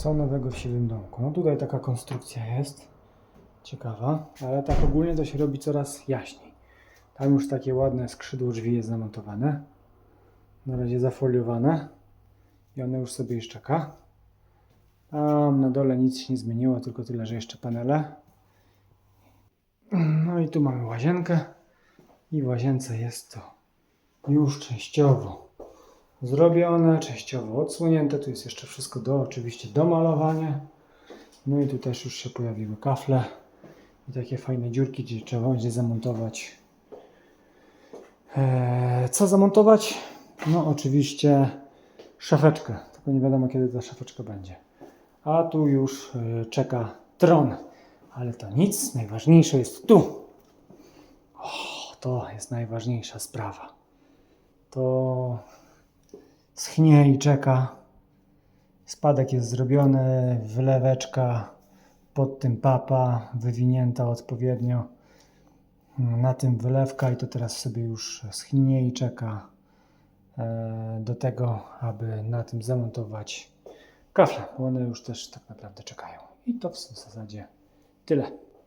Co nowego w Siwym Domku? No tutaj taka konstrukcja jest. Ciekawa, ale tak ogólnie to się robi coraz jaśniej. Tam już takie ładne skrzydło drzwi jest zamontowane. Na razie zafoliowane. I one już sobie już czeka. Tam na dole nic się nie zmieniło, tylko tyle, że jeszcze panele. No i tu mamy łazienkę. I w łazience jest to już częściowo zrobione, częściowo odsłonięte. Tu jest jeszcze wszystko do, oczywiście do malowania. No i tu też już się pojawiły kafle i takie fajne dziurki, gdzie trzeba będzie zamontować. Eee, co zamontować? No oczywiście szafeczkę, tylko nie wiadomo kiedy ta szafeczka będzie. A tu już e, czeka tron. Ale to nic, najważniejsze jest tu. O, to jest najważniejsza sprawa. To schnie i czeka. Spadek jest zrobiony, wyleweczka pod tym papa, wywinięta odpowiednio. Na tym wylewka i to teraz sobie już schnie i czeka e, do tego, aby na tym zamontować kafle, bo one już też tak naprawdę czekają. I to w zasadzie tyle.